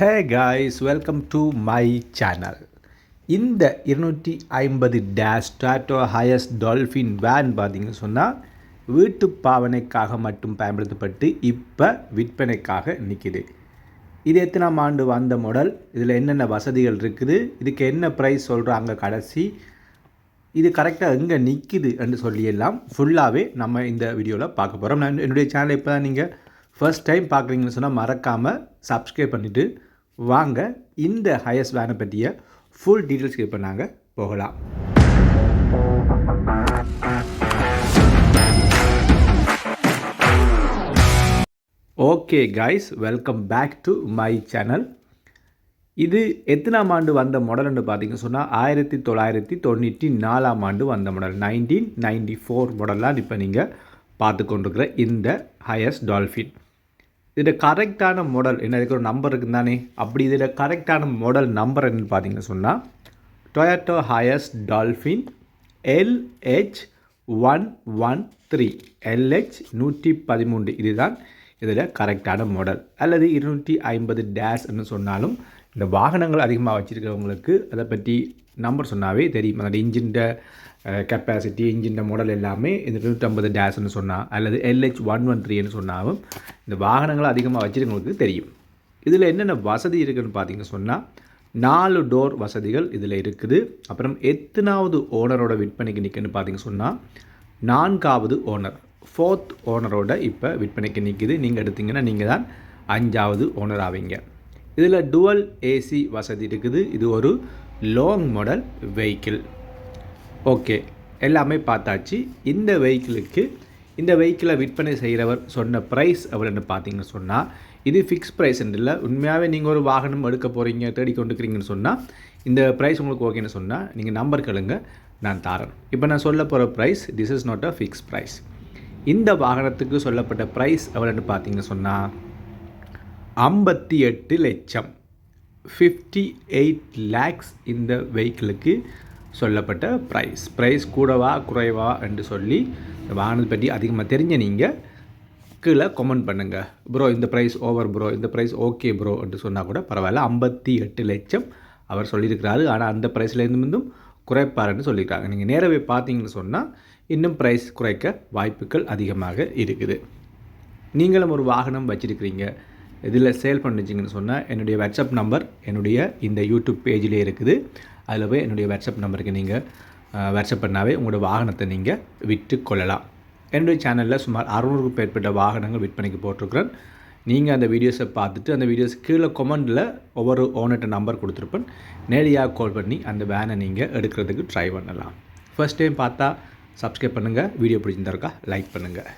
Hey guys welcome to my channel இந்த இருநூற்றி ஐம்பது dash Toyota Hiace Dolphin van பார்த்தீங்கன்னு சொன்னால் வீட்டு பாவனைக்காக மட்டும் பயன்படுத்தப்பட்டு இப்போ விற்பனைக்காக நிற்கிது இது எத்தனாம் ஆண்டு வந்த மாடல் இதில் என்னென்ன வசதிகள் இருக்குது இதுக்கு என்ன ப்ரைஸ் சொல்கிறாங்க கடைசி இது கரெக்டாக எங்கே நிற்கிது என்று சொல்லியெல்லாம் ஃபுல்லாகவே நம்ம இந்த வீடியோவில் பார்க்க போகிறோம் நான் என்னுடைய சேனலை இப்போ தான் நீங்கள் ஃபர்ஸ்ட் டைம் பார்க்குறீங்கன்னு சொன்னால் மறக்காமல் சப்ஸ்கிரைப் பண்ணிவிட்டு வாங்க இந்த ஹையஸ்ட் வேனை பற்றிய ஃபுல் டீட்டெயில்ஸ் இப்போ நாங்கள் போகலாம். Okay guys welcome back to my channel இது எத்தனாம் ஆண்டு வந்த மாடல்னு பார்த்தீங்க சொன்னால் ஆயிரத்தி தொள்ளாயிரத்தி தொண்ணூற்றி நாலாம் ஆண்டு வந்த மாடல் நைன்டீன் நைன்டி ஃபோர் மாடல்லாம் இப்போ நீங்கள் பார்த்து கொண்டிருக்கிற இந்த ஹையஸ்ட் டால்ஃபின் இதில் கரெக்டான மாடல் என்ன இதுக்கு ஒரு நம்பர் இருக்குது தானே? அப்படி இதில் கரெக்டான மாடல் நம்பர் என்னன்னு பார்த்தீங்கன்னு சொன்னால் Toyota Hiace Dolphin LH one one three LH நூற்றி பதிமூன்று இதுதான் இதில் கரெக்டான மாடல் அல்லது இருநூற்றி ஐம்பது டேஷ்னு சொன்னாலும் இந்த வாகனங்கள் அதிகமாக வச்சுருக்கிறவங்களுக்கு அதை பற்றி நம்பர் சொன்னாவே தெரியும். அந்த இன்ஜின்ட கெப்பாசிட்டி இன்ஜின் மாடல் எல்லாமே இந்த நூற்றம்பது டேஷ்னு சொன்னால் அல்லது எல்ஹெச் ஒன் ஒன் த்ரீன்னு சொன்னாலும் இந்த வாகனங்கள் அதிகமாக வச்சுருக்கவங்களுக்கு தெரியும். இதில் என்னென்ன வசதி இருக்குதுன்னு பார்த்தீங்க சொன்னால் நாலு டோர் வசதிகள் இதில் இருக்குது. அப்புறம் எத்தனாவது ஓனரோட விற்பனைக்கு நிற்குன்னு பார்த்தீங்க சொன்னால் நான்காவது ஓனர் ஃபோர்த் ஓனரோட இப்போ விற்பனைக்கு நிற்கிது நீங்கள் எடுத்தீங்கன்னா நீங்கள் தான் அஞ்சாவது ஓனர் ஆவீங்க. இதில் டுவல் ஏசி வசதி இருக்குது. இது ஒரு லாங் மாடல் வெஹிக்கிள் ஓகே எல்லாமே பார்த்தாச்சு. இந்த வெஹிக்கிளுக்கு இந்த வெஹிக்கிளை விற்பனை செய்கிறவர் சொன்ன ப்ரைஸ் எவ்வளோன்னு பார்த்தீங்கன்னு சொன்னால் இது ஃபிக்ஸ் ப்ரைஸ் இல்லை. உண்மையாகவே நீங்கள் ஒரு வாகனம் எடுக்க போகிறீங்க தேடி கொண்டுக்கிறீங்கன்னு சொன்னால் இந்த ப்ரைஸ் உங்களுக்கு ஓகேன்னு சொன்னால் நீங்கள் நம்பர் கேளுங்க நான் தாரேன். இப்போ நான் சொல்ல போகிற price this is not a fix price இந்த வாகனத்துக்கு சொல்லப்பட்ட ப்ரைஸ் எவ்வளோன்னு பார்த்தீங்கன்னு சொன்னால் ஐம்பத்தி எட்டு லட்சம். ஃபிஃப்டி எயிட் லேக்ஸ் இந்த வெஹிக்கிளுக்கு சொல்லப்பட்ட ப்ரைஸ் ப்ரைஸ் கூடவா குறைவா என்று சொல்லி வாகனத்தை பற்றி அதிகமாக தெரிஞ்ச நீங்கள் கீழே கமெண்ட் பண்ணுங்கள் ப்ரோ இந்த ப்ரைஸ் ஓவர் ப்ரோ இந்த ப்ரைஸ் ஓகே ப்ரோ என்று சொன்னால் கூட பரவாயில்ல. ஐம்பத்தி எட்டு லட்சம் அவர் சொல்லியிருக்கிறாரு. ஆனால் அந்த ப்ரைஸ்லேருந்து இருந்தும் குறைப்பாருன்னு சொல்லியிருக்காங்க. நீங்கள் நேரவே பார்த்தீங்கன்னு சொன்னால் இன்னும் ப்ரைஸ் குறைக்க வாய்ப்புகள் அதிகமாக இருக்குது. நீங்களும் ஒரு வாகனம் வச்சுருக்கிறீங்க. இதில் சேல் பண்ணிச்சிங்கன்னு சொன்னால் என்னுடைய வாட்ஸ்அப் நம்பர் என்னுடைய இந்த யூடியூப் பேஜிலே இருக்குது. அதில் போய் என்னுடைய வாட்ஸ்அப் நம்பருக்கு நீங்கள் வாட்ஸ்அப் பண்ணாவே உங்களோட வாகனத்தை நீங்கள் விற்று கொள்ளலாம். என்னுடைய சேனலில் சுமார் அறுநூறுக்கும் மேற்பட்ட வாகனங்கள் விற்பனைக்கு போட்டிருக்கிறேன். நீங்கள் அந்த வீடியோஸை பார்த்துட்டு அந்த வீடியோஸ் கீழே கொமெண்டில் ஒவ்வொரு ஓனர்கிட்ட நம்பர் கொடுத்துருப்பேன். நேரடியாக கால் பண்ணி அந்த வேனை நீங்கள் எடுக்கிறதுக்கு ட்ரை பண்ணலாம். ஃபஸ்ட் டைம் பார்த்தா சப்ஸ்கிரைப் பண்ணுங்கள் வீடியோ பிடிச்சிருந்தாருக்கா லைக் பண்ணுங்கள்